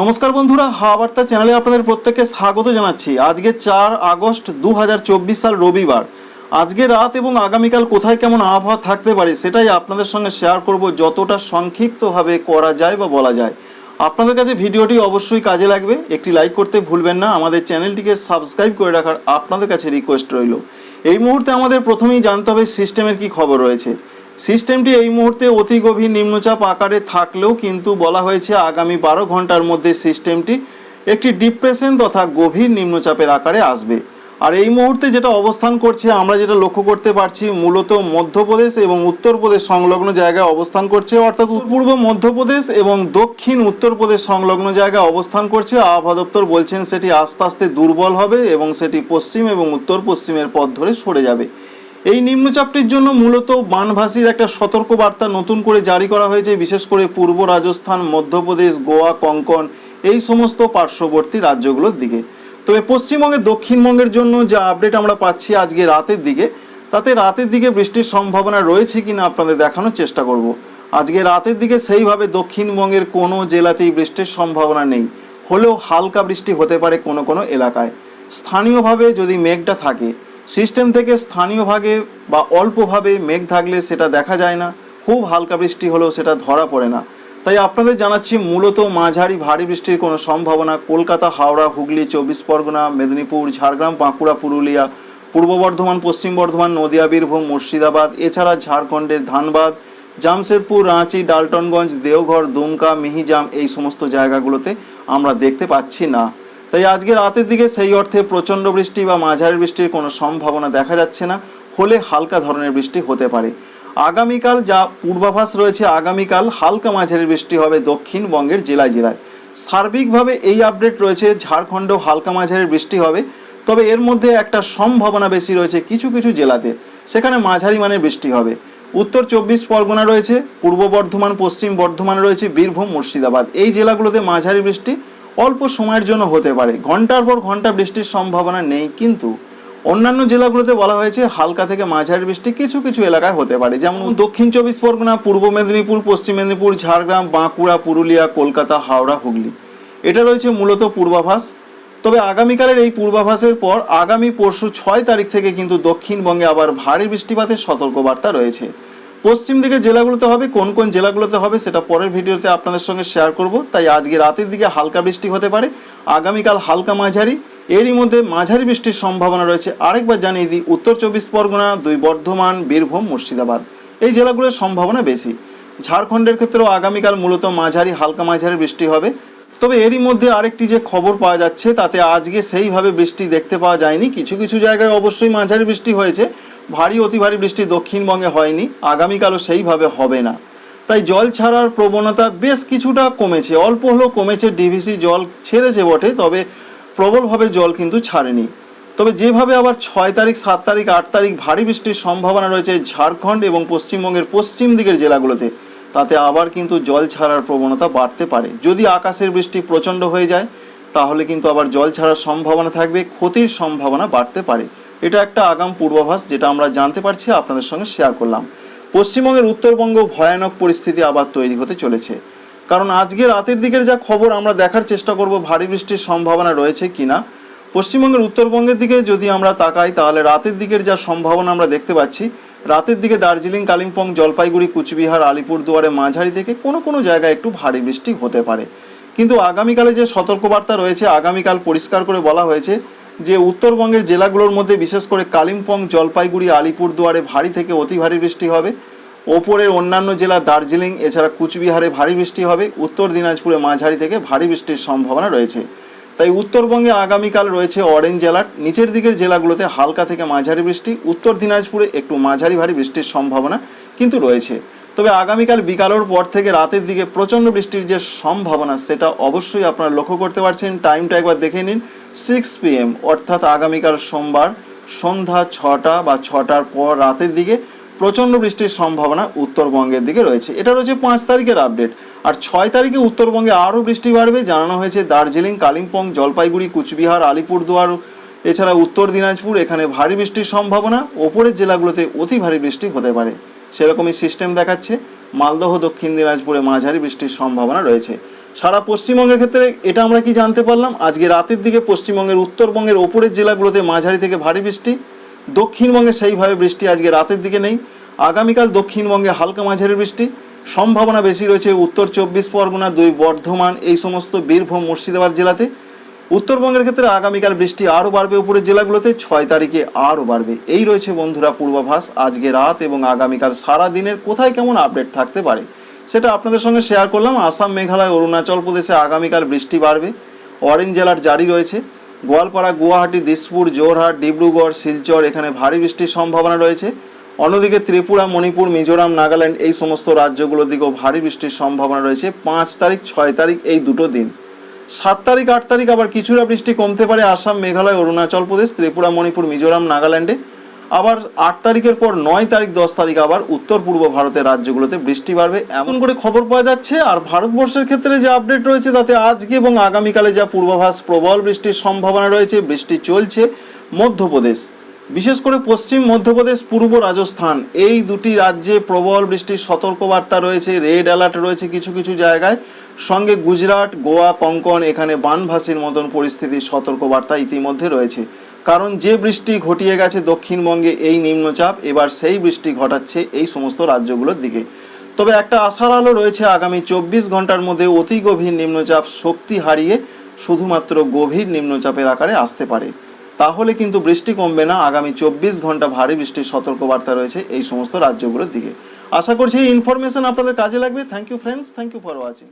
নমস্কার বন্ধুরা, হাওয়া চ্যানেলে আপনাদের প্রত্যেককে স্বাগত জানাচ্ছি। আজকে চার আগস্ট দু হাজার চব্বিশ সাল রবিবার। আজকে রাত এবং আগামীকাল কোথায় কেমন আবহাওয়া থাকতে পারে সেটাই আপনাদের সঙ্গে শেয়ার করব যতটা সংক্ষিপ্তভাবে করা যায় বা বলা যায়। আপনাদের কাছে ভিডিওটি অবশ্যই কাজে লাগবে, একটি লাইক করতে ভুলবেন না। আমাদের চ্যানেলটিকে সাবস্ক্রাইব করে রাখার আপনাদের কাছে রিকোয়েস্ট রইল। এই মুহূর্তে আমাদের প্রথমেই জানতে হবে সিস্টেমের কি খবর রয়েছে। সিস্টেমটি এই মুহূর্তে অতি গভীর নিম্নচাপ আকারে থাকলেও কিন্তু বলা হয়েছে আগামী বারো ঘণ্টার মধ্যে সিস্টেমটি একটি ডিপ্রেশন তথা গভীর নিম্নচাপের আকারে আসবে। আর এই মুহূর্তে যেটা অবস্থান করছে, আমরা যেটা লক্ষ্য করতে পারছি, মূলত মধ্যপ্রদেশ এবং উত্তরপ্রদেশ সংলগ্ন জায়গায় অবস্থান করছে, অর্থাৎ পূর্ব মধ্যপ্রদেশ এবং দক্ষিণ উত্তরপ্রদেশ সংলগ্ন জায়গায় অবস্থান করছে। আবহাওয়া দপ্তর বলছেন, সেটি আস্তে আস্তে দুর্বল হবে এবং সেটি পশ্চিম এবং উত্তর পশ্চিমের পথ ধরে সরে যাবে। এই নিম্নচাপটির জন্য মূলত বানভাসির একটা সতর্ক বার্তা নতুন করে জারি করা হয়েছে, বিশেষ করে পূর্ব রাজস্থান, মধ্যপ্রদেশ, গোয়া, কঙ্কন, এই সমস্ত পার্শ্ববর্তী রাজ্যগুলোর দিকে। তবে পশ্চিমবঙ্গে দক্ষিণবঙ্গের জন্য যা আপডেট আমরা পাচ্ছি আজকে রাতের দিকে, তাতে রাতের দিকে বৃষ্টির সম্ভাবনা রয়েছে কিনা আপনাদের দেখানোর চেষ্টা করব। আজকে রাতের দিকে সেইভাবে দক্ষিণবঙ্গের কোনো জেলাতেই বৃষ্টির সম্ভাবনা নেই। হলেও হালকা বৃষ্টি হতে পারে কোনো কোনো এলাকায়। স্থানীয়ভাবে যদি মেঘটা থাকে সিস্টেম থেকে স্থানীয়ভাবে বা অল্পভাবে মেঘ থাকলে সেটা দেখা যায় না, খুব হালকা বৃষ্টি হলেও সেটা ধরা পড়ে না। তাই আপনাদের জানাচ্ছি মূলত মাঝারি ভারী বৃষ্টির কোনো সম্ভাবনা কলকাতা, হাওড়া, হুগলি, চব্বিশ পরগনা, মেদিনীপুর, ঝাড়গ্রাম, বাঁকুড়া, পুরুলিয়া, পূর্ব বর্ধমান, পশ্চিম বর্ধমান, নদিয়া, বীরভূম, মুর্শিদাবাদ, এছাড়া ঝাড়খণ্ডের ধানবাদ, জামশেদপুর, রাঁচি, ডালটনগঞ্জ, দেওঘর, দুমকা, মিহিজাম এই সমস্ত জায়গাগুলোতে আমরা দেখতে পাচ্ছি না। তাই আজকে রাতের দিকে সেই অর্থে প্রচণ্ড বৃষ্টি বা মাঝারি বৃষ্টির কোনো সম্ভাবনা দেখা যাচ্ছে না। হলে হালকা ধরনের বৃষ্টি হতে পারে। আগামীকাল যা পূর্বাভাস রয়েছে, আগামীকাল হালকা মাঝারি বৃষ্টি হবে দক্ষিণবঙ্গের জেলায় জেলায়। সার্বিকভাবে এই আপডেট রয়েছে ঝাড়খণ্ডেও হালকা মাঝারি বৃষ্টি হবে। তবে এর মধ্যে একটা সম্ভাবনা বেশি রয়েছে কিছু কিছু জেলাতে। সেখানে মাঝারি মানের বৃষ্টি হবে। উত্তর চব্বিশ পরগনা রয়েছে, পূর্ব বর্ধমান, পশ্চিম বর্ধমান রয়েছে, বীরভূম, মুর্শিদাবাদ। এই জেলাগুলোতে মাঝারি বৃষ্টি অল্প সময়ের জন্য হতে পারে। ঘণ্টার পর ঘণ্টা বৃষ্টির সম্ভাবনা নেই কিন্তু অন্যান্য জেলাগুলোতে বলা হয়েছে হালকা থেকে মাঝারি বৃষ্টি কিছু কিছু এলাকায় হতে পারে। যেমন দক্ষিণ চব্বিশ পরগনা পূর্ব মেদিনীপুর পশ্চিম মেদিনীপুর ঝাড়গ্রাম বাঁকুড়া পুরুলিয়া কলকাতা হাওড়া হুগলি। এটা রয়েছে মূলত পূর্বাভাস। তবে আগামীকালের এই পূর্বাভাসের পর আগামী পরশু ছয় তারিখ থেকে কিন্তু দক্ষিণবঙ্গে আবার ভারী বৃষ্টিপাতের সতর্কবার্তা রয়েছে। পশ্চিম দিকে জেলাগুলোতে হবে, কোন কোন জেলাগুলোতে হবে সেটা পরের ভিডিওতে আপনাদের সঙ্গে শেয়ার করব। তাই আজকে রাতের দিকে হালকা বৃষ্টি হতে পারে, আগামীকাল হালকা মাঝারি, এরই মধ্যে মাঝারি বৃষ্টির সম্ভাবনা রয়েছে। আরেকবার জানিয়ে দিই, উত্তর চব্বিশ পরগনা, দুই বর্ধমান, বীরভূম, মুর্শিদাবাদ, এই জেলাগুলোর সম্ভাবনা বেশি। ঝাড়খণ্ডের ক্ষেত্রেও আগামীকাল মূলত মাঝারি, হালকা মাঝারি বৃষ্টি হবে। তবে এরই মধ্যে আরেকটি যে খবর পাওয়া যাচ্ছে, তাতে আজকে সেইভাবে বৃষ্টি দেখতে পাওয়া যায়নি। কিছু কিছু জায়গায় অবশ্যই মাঝারি বৃষ্টি হয়েছে। ভারী, অতি ভারী বৃষ্টি দক্ষিণবঙ্গে হয়নি, আগামীকালও সেইভাবে হবে না। তাই জল ছাড়ার প্রবণতা বেশ কিছুটা কমেছে। অল্প হলেও কমেছে ডিভিসি জল ছেড়েছে বটে, তবে প্রবলভাবে জল কিন্তু ছাড়েনি। তবে যেভাবে আবার ছয় তারিখ, সাত তারিখ, আট তারিখ ভারী বৃষ্টির সম্ভাবনা রয়েছে ঝাড়খণ্ড এবং পশ্চিমবঙ্গের পশ্চিম দিকের জেলাগুলোতে, তাতে আবার কিন্তু জল ছাড়ার প্রবণতা বাড়তে পারে। যদি আকাশের বৃষ্টি প্রচণ্ড হয়ে যায়, তাহলে কিন্তু আবার জল ছাড়ার সম্ভাবনা থাকবে, ক্ষতির সম্ভাবনা বাড়তে পারে। এটা একটা আগাম পূর্বাভাস যেটা আমরা জানতে পারছি, আপনাদের সঙ্গে শেয়ার করলাম। পশ্চিমবঙ্গের উত্তরবঙ্গ ভয়ানক পরিস্থিতি আবার তৈরি হতে চলেছে। কারণ আজকে রাতের দিকের যা খবর, আমরা দেখার চেষ্টা করব ভারী বৃষ্টির সম্ভাবনা রয়েছে কিনা। পশ্চিমবঙ্গের উত্তরবঙ্গের দিকে যদি আমরা তাকাই, তাহলে রাতের দিকের যা সম্ভাবনা আমরা দেখতে পাচ্ছি, রাতের দিকে দার্জিলিং, কালিম্পং, জলপাইগুড়ি, কুচবিহার, আলিপুরদুয়ারে, মাঝারি থেকে কোনো কোনো জায়গায় একটু ভারী বৃষ্টি হতে পারে। কিন্তু আগামীকালে যে সতর্কবার্তা রয়েছে, আগামীকাল পরিষ্কার করে বলা হয়েছে যে উত্তরবঙ্গের জেলাগুলোর মধ্যে বিশেষ করে কালিম্পং, জলপাইগুড়ি, আলিপুরদুয়ারে ভারী থেকে অতি ভারী বৃষ্টি হবে। ওপরের অন্যান্য জেলা দার্জিলিং, এছাড়া কুচবিহারে ভারী বৃষ্টি হবে। উত্তর দিনাজপুরে মাঝারি থেকে ভারী বৃষ্টির সম্ভাবনা রয়েছে। তাই উত্তরবঙ্গে আগামীকাল রয়েছে অরেঞ্জ জেলার নিচের দিকের জেলাগুলোতে হালকা থেকে মাঝারি বৃষ্টি। উত্তর দিনাজপুরে একটু মাঝারি ভারী বৃষ্টির সম্ভাবনা কিন্তু রয়েছে। তবে আগামীকাল বিকালের পর থেকে রাতের দিকে প্রচণ্ড বৃষ্টির যে সম্ভাবনা, সেটা অবশ্যই আপনারা লক্ষ্য করতে পারছেন। টাইমটা একবার দেখে নিন। সিক্স পিএম অর্থাৎ আগামীকাল সোমবার সন্ধ্যা ছটা বা ছটার পর রাতের দিকে প্রচণ্ড বৃষ্টির সম্ভাবনা উত্তরবঙ্গের দিকে রয়েছে। এটা রয়েছে পাঁচ তারিখের আপডেট আর ছয় তারিখে উত্তরবঙ্গে আরও বৃষ্টি বাড়বে, জানানো হয়েছে দার্জিলিং, কালিম্পং, জলপাইগুড়ি, কুচবিহার, আলিপুরদুয়ার, এছাড়া উত্তর দিনাজপুর, এখানে ভারী বৃষ্টির সম্ভাবনা। ওপরের জেলাগুলোতে অতি ভারী বৃষ্টি হতে পারে। সেরকমই সিস্টেম দেখাচ্ছে। মালদহ, দক্ষিণ দিনাজপুরে মাঝারি বৃষ্টির সম্ভাবনা রয়েছে। সারা পশ্চিমবঙ্গের ক্ষেত্রে এটা আমরা কি জানতে পারলাম? আজকে রাতের দিকে পশ্চিমবঙ্গের, উত্তরবঙ্গের ওপরের জেলাগুলোতে মাঝারি থেকে ভারী বৃষ্টি। দক্ষিণবঙ্গে সেইভাবে বৃষ্টি আজকে রাতের দিকে নেই। আগামীকাল দক্ষিণবঙ্গে হালকা মাঝারি বৃষ্টি। সম্ভাবনা বেশি রয়েছে উত্তর চব্বিশ পরগনা, দুই বর্ধমান, এই সমস্ত বীরভূম, মুর্শিদাবাদ জেলাতে। উত্তরবঙ্গের ক্ষেত্রে আগামীকাল বৃষ্টি আরও বাড়বে। উপরের জেলাগুলোতে ছয় তারিখে আরও বাড়বে। এই রয়েছে বন্ধুরা পূর্বাভাস। আজকে রাত এবং আগামীকাল সারা দিনের কোথায় কেমন আপডেট থাকতে পারে সেটা আপনাদের সঙ্গে শেয়ার করলাম। আসাম, মেঘালয়, অরুণাচল প্রদেশে আগামীকাল বৃষ্টি বাড়বে। অরেঞ্জ জেলার জারি রয়েছে। গোয়ালপাড়া, গুয়াহাটি, দিসপুর জোরহাট ডিব্রুগড়, শিলচর এখানে ভারী বৃষ্টির সম্ভাবনা রয়েছে। অন্যদিকে ত্রিপুরা, মণিপুর, মিজোরাম, নাগাল্যান্ড এই সমস্ত রাজ্যগুলোর দিকেও ভারী বৃষ্টির সম্ভাবনা রয়েছে। পাঁচ তারিখ, ছয় তারিখ এই দুটো দিন। সাত তারিখ, আট তারিখ আবার কিছুটা বৃষ্টি কমতে পারে আসাম, মেঘালয়, অরুণাচল প্রদেশ, ত্রিপুরা, মণিপুর, মিজোরাম, নাগাল্যান্ডে। আবার আট তারিখের পর নয় তারিখ, দশ তারিখ আবার উত্তর পূর্ব ভারতের রাজ্যগুলোতে বৃষ্টি বাড়বে। এমন করে খবর পাওয়া যাচ্ছে, আর ভারতবর্ষের ক্ষেত্রে যে আপডেট রয়েছে তাতে আজকে এবং আগামীকালে যা পূর্বাভাস, প্রবল বৃষ্টির সম্ভাবনা রয়েছে, বৃষ্টি চলছে মধ্যপ্রদেশ। বিশেষ করে পশ্চিম মধ্যপ্রদেশ, পূর্ব রাজস্থান, এই দুটি রাজ্যে প্রবল বৃষ্টির সতর্কবার্তা রয়েছে, রেড অ্যালার্ট রয়েছে কিছু কিছু জায়গায়। সঙ্গে গুজরাট, গোয়া, কঙ্কন এখানে বানভাসির মতন পরিস্থিতির সতর্কবার্তা ইতিমধ্যে রয়েছে। কারণ যে বৃষ্টি ঘটিয়ে গেছে দক্ষিণবঙ্গে এই নিম্নচাপ, এবার সেই বৃষ্টি ঘটাচ্ছে এই সমস্ত রাজ্যগুলোর দিকে। তবে একটা আশার আলো রয়েছে আগামী চব্বিশ ঘণ্টার মধ্যে অতি গভীর নিম্নচাপ শক্তি হারিয়ে শুধুমাত্র গভীর নিম্নচাপের আকারে আসতে পারে। তাহলে কিন্তু বৃষ্টি কমবে না, আগামী চব্বিশ ঘণ্টা ভারী বৃষ্টির সতর্কবার্তা রয়েছে এই সমস্ত রাজ্যগুলোর দিকে। আশা করছি এই ইনফরমেশন আপনাদের কাজে লাগবে। Thank you friends thank you for watching